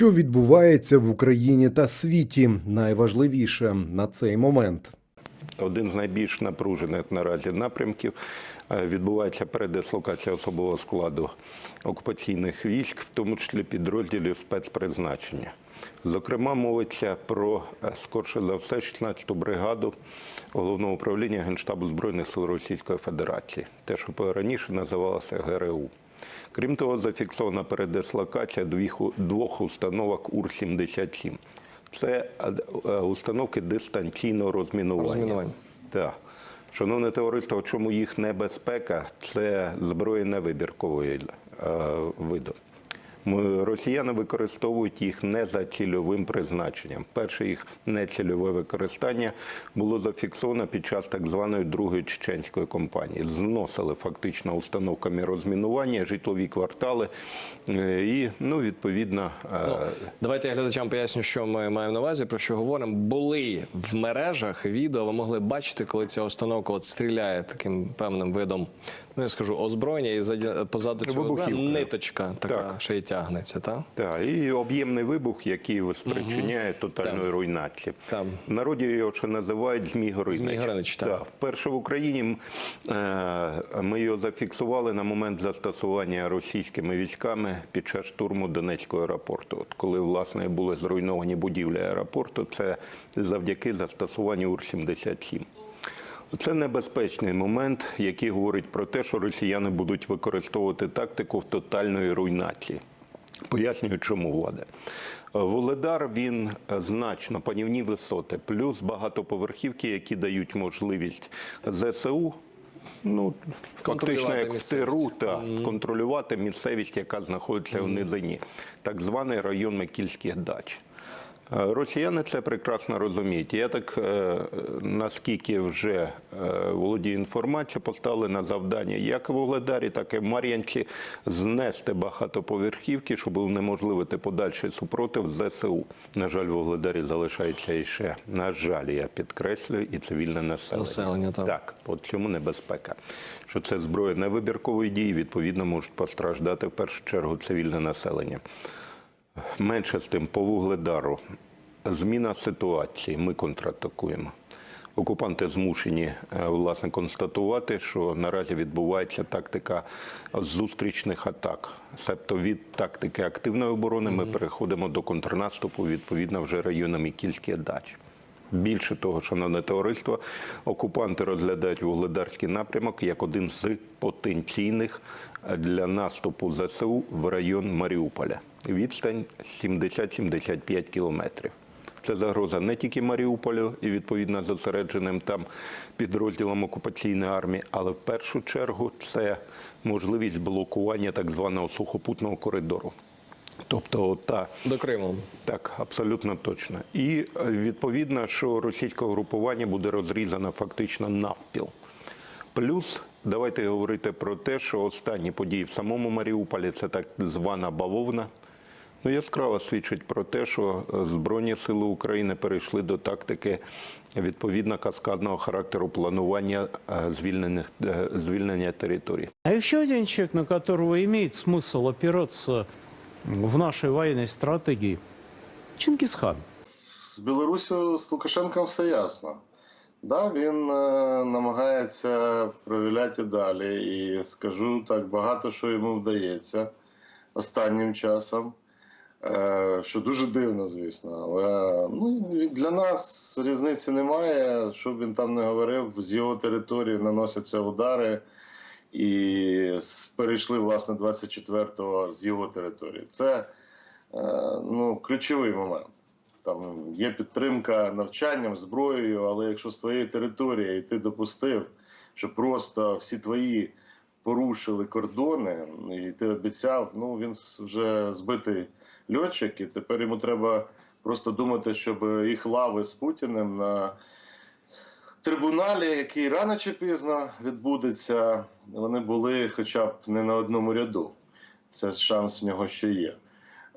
Що відбувається в Україні та світі? Найважливіше на цей момент. Один з найбільш напружених наразі напрямків е, відбувається передислокація особового складу окупаційних військ, в тому числі підрозділів спецпризначення. Зокрема, мовиться про е, скорше за все 16-ту бригаду головного управління Генштабу Збройних сил Російської Федерації, те, що раніше називалося ГРУ. Крім того, зафіксована передислокація двох- установок УР-77. Це е, е, установки дистанційного розмінування. Розмінування. Так. Шановне товариство, в чому їх небезпека? Це зброя невибіркової е, виду. Росіяни використовують їх не за цільовим призначенням. Перше їх нецільове використання було зафіксовано під час так званої другої чеченської кампанії. Зносили фактично установками розмінування житлові квартали е, і, ну, відповідно, е, Ну, давайте я глядачам поясню, що ми маємо на увазі, про що говоримо. Були в мережах відео, ви могли бачити, коли ця установка от стріляє таким певним видом, ну я скажу, озброєння, і позаду цього Вибухівка. ниточка така Так. й тягнеться, так? Так, і об'ємний вибух, який спричиняє тотальної Там. руйнації. Там. В народі його ще називають Змій Горинич. Змій Горинич, так. Вперше в Україні е, ми його зафіксували на момент застосування російськими військами під час штурму Донецького аеропорту. От коли власне були зруйновані будівлі аеропорту, це завдяки застосуванню УР-77. Це небезпечний момент, який говорить про те, що росіяни будуть використовувати тактику тотальної руйнації. Пояснюю, чому влада. Воледар він е, значно панівні висоти, плюс багатоповерхівки, які дають можливість ЗСУ. Ну, фактично, як в місцевість. та, контролювати місцевість, яка знаходиться в низині, так званий район Микільських дач. Е, Росіяни це прекрасно розуміють. Я так е, наскільки вже е, володію інформацією, поставили на завдання як в Угледарі, так і в Мар'янці знести багатоповерхівки, щоб унеможливити подальший супротив ЗСУ. На жаль, в Угледарі залишається і ще, на жаль, я підкреслюю, і цивільне населення. Населення, так. Так, от цьому небезпека. Що це зброя невибіркової дії, відповідно, можуть постраждати в першу чергу цивільне населення. Менше з тим, по вугледару. Зміна ситуації. Ми контратакуємо. Окупанти змушені е, власне констатувати, що наразі відбувається тактика зустрічних атак. Себто від тактики активної оборони ми переходимо до контрнаступу відповідно вже районами Кільських дач. Більше того, шановне товариство, окупанти розглядають вугледарський напрямок як один з потенційних для наступу ЗСУ в район Маріуполя. Відстань 70-75 кілометрів. Це загроза не тільки Маріуполю і відповідно зосередженим там підрозділам окупаційної армії, але в першу чергу це можливість блокування так званого сухопутного коридору. Тобто, та До Криму. так, абсолютно точно. І відповідно, що російське групування буде розрізано фактично навпіл. Плюс давайте говорити про те, що останні події в самому Маріуполі це так звана бавовна. Ну, яскраво свідчить про те, що е, Збройні сили України перейшли до тактики відповідно каскадного характеру планування е, звільнених е, звільнення територій. А еще один человек, на которого имеет смысл опираться в нашей военной стратегии, Чингисхан. З Білорусі з Лукашенком все ясно. Да, він е, намагається провіляти далі, і скажу так, багато що йому вдається останнім часом. Е, що дуже дивно, звісно. Але ну, для нас різниці немає. Що він там не говорив, з його території наносяться удари, і перейшли, власне, 24-го з його території. Це е, ну, ключовий момент. Там є підтримка навчанням, зброєю, але якщо з твоєї території і ти допустив, що просто всі твої порушили кордони, і ти обіцяв, ну він вже збитий льотчик, і тепер йому треба просто думати, щоб їх лави з Путіним на трибуналі, який рано чи пізно відбудеться, вони були хоча б не на одному ряду. Це шанс в нього ще є.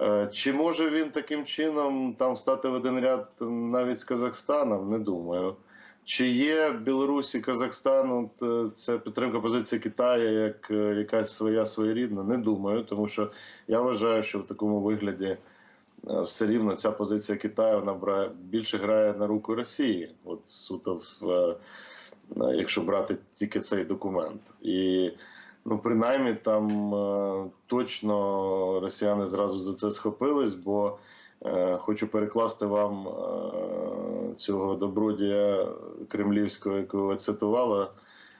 Е, Чи може він таким чином там стати в один ряд навіть з Казахстаном? Не думаю. Чи є Білорусі Казахстану т- це підтримка позиції Китаю як е, якась своя своєрідна? Не думаю, тому що я вважаю, що в такому вигляді е, все рівно ця позиція Китаю вона бра- більше грає на руку Росії. От суто в, е, е, якщо брати тільки цей документ. І ну, принаймні там е, точно росіяни зразу за це схопились, бо е, хочу перекласти вам е, цього добродія кремлівського, якого ви цитували,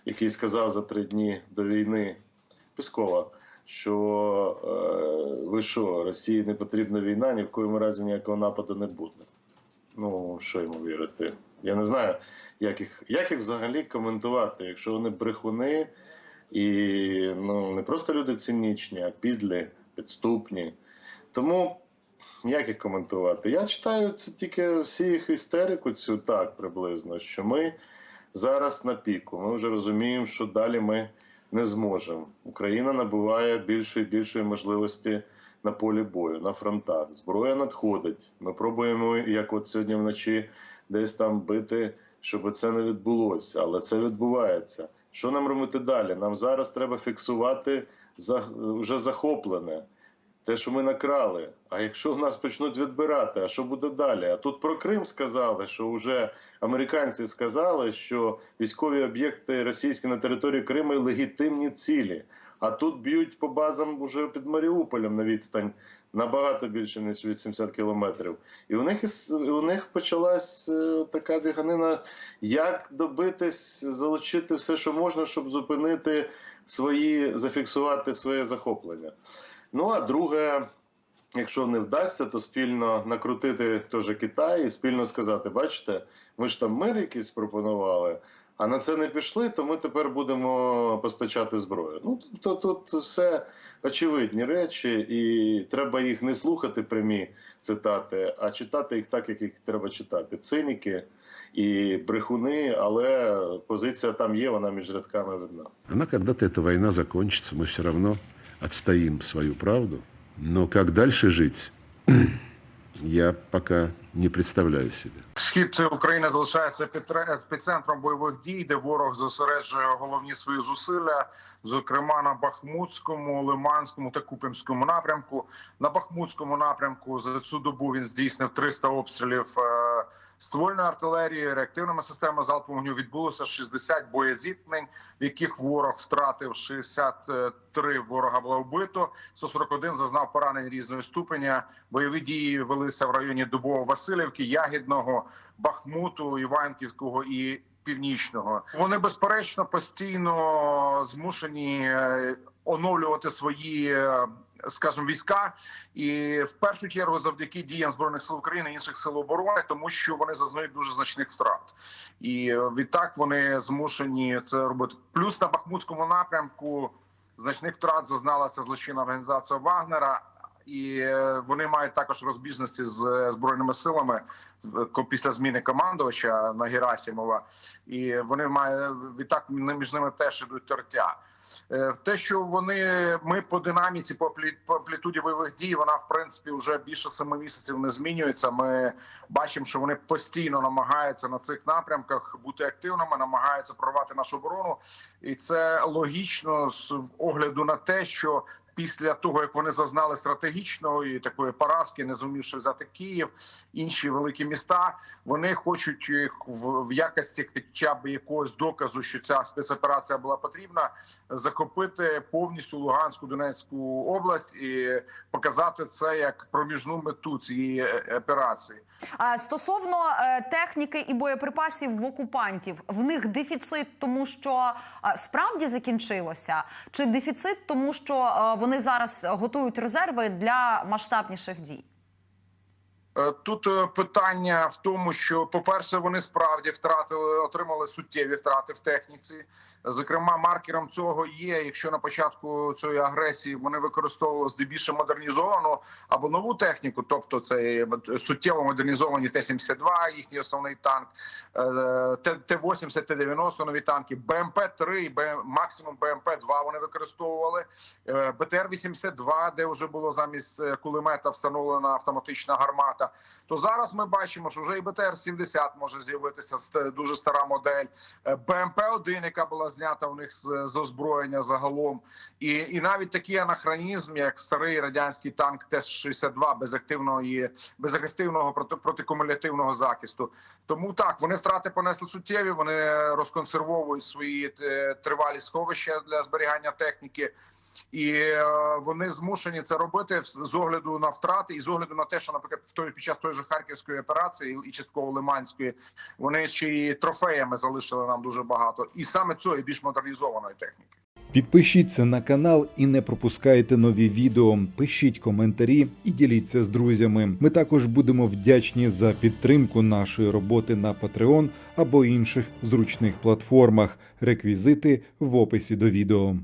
який сказав за три дні до війни Пескова, що е, ви що, Росії не потрібна війна, ні в коєму разі ніякого нападу не буде. Ну, що йому вірити? Я не знаю, як їх, як їх взагалі коментувати, якщо вони брехуни і ну, не просто люди цинічні, а підлі, підступні. Тому як їх коментувати? Я читаю це тільки всі їх істерику, цю так приблизно, що ми зараз на піку. Ми вже розуміємо, що далі ми не зможемо. Україна набуває більшої і більшої можливості на полі бою, на фронтах. Зброя надходить. Ми пробуємо, як от сьогодні вночі, десь там бити, щоб це не відбулося, але це відбувається. Що нам робити далі? Нам зараз треба фіксувати за вже захоплене. Те, що ми накрали. А якщо в нас почнуть відбирати, а що буде далі? А тут про Крим сказали, що вже американці сказали, що військові об'єкти російські на території Криму легітимні цілі. А тут б'ють по базам уже під Маріуполем на відстань набагато більше ніж 80 кілометрів. І у них у них почалась е, така біганина, як добитись, залучити все, що можна, щоб зупинити свої, зафіксувати своє захоплення. Ну а друге, якщо не вдасться, то спільно накрутити теж Китай і спільно сказати: бачите, ми ж там мир якийсь пропонували, а на це не пішли, то ми тепер будемо постачати зброю. Ну тобто тут все очевидні речі, і треба їх не слухати прямі цитати, а читати їх так, як їх треба читати. Циніки і брехуни, але позиція там є, вона між рядками видна. Она когда-то, эта война закончится, мы все равно отстоим свою правду. Но как дальше жить, я пока не представляю себе. Схід України залишається епіцентром бойових дій, де ворог зосереджує головні свої зусилля, зокрема на Бахмутському, Лиманському та Куп'янському напрямку. На Бахмутському напрямку за цю добу він здійснив 300 обстрілів е, ствольної артилерії, реактивними системами залпового вогню. Відбулося 60 боєзіткнень, в яких ворог втратив 63 ворога було вбито, 141 зазнав поранень різної ступеня. Бойові дії велися в районі Дубово-Василівки, Ягідного, Бахмуту, Іванківського і Північного. Вони безперечно постійно змушені е, оновлювати свої, е, скажімо, війська, і в першу чергу завдяки діям збройних сил України інших сил оборони, тому що вони зазнають дуже значних втрат, і відтак вони змушені це робити. Плюс на Бахмутському напрямку значних втрат зазнала ця злочинна організація Вагнера. І е, вони мають також розбіжності з е, збройними силами е, після зміни командувача на Герасімова, і вони мають відтак між ними теж ідуть тертя. Те, що вони ми по динаміці, по амплітуді бойових дій, вона в принципі вже більше семи місяців не змінюється. Ми бачимо, що вони постійно намагаються на цих напрямках бути активними, намагаються прорвати нашу оборону, і це логічно з огляду на те, що після того як вони зазнали стратегічної такої поразки, не зумівши взяти Київ, інші великі міста, вони хочуть в, в якості хоча б якогось доказу, що ця спецоперація була потрібна, захопити повністю Луганську Донецьку область і показати це як проміжну мету цієї е, операції. Стосовно е, техніки і боєприпасів в окупантів, в них дефіцит, тому що справді закінчилося, чи дефіцит, тому що е, вони зараз готують резерви для масштабніших дій? Е, Тут е, питання в тому, що, по-перше, вони справді втратили, отримали суттєві втрати в техніці. Зокрема, маркером цього є, якщо на початку цієї агресії вони використовували здебільшого модернізовану або нову техніку, тобто це суттєво модернізовані Т-72, їхній основний танк, е, Т- Т-80, Т-90 нові танки, БМП-3 Б- максимум БМП-2 вони використовували, Е, БТР-82, де вже було замість е, кулемета встановлена автоматична гармата. Багато. То зараз ми бачимо, що вже і БТР-70 може з'явитися дуже стара модель. Е, БМП-1, яка була знята у них з, з озброєння загалом, і, і навіть такий анахронізм, як старий радянський танк Т-62 без активної без активного проти, протикумулятивного захисту. Тому так вони втрати понесли суттєві. Вони розконсервовують свої е, тривалі сховища для зберігання техніки. І е, вони змушені це робити з огляду на втрати і з огляду на те, що, наприклад, в той під час тої же харківської операції і частково лиманської вони ще й трофеями залишили нам дуже багато, і саме цієї більш модернізованої техніки. Підпишіться на канал і не пропускайте нові відео. Пишіть коментарі і діліться з друзями. Ми також будемо вдячні за підтримку нашої роботи на Patreon або інших зручних платформах. Реквізити в описі до відео.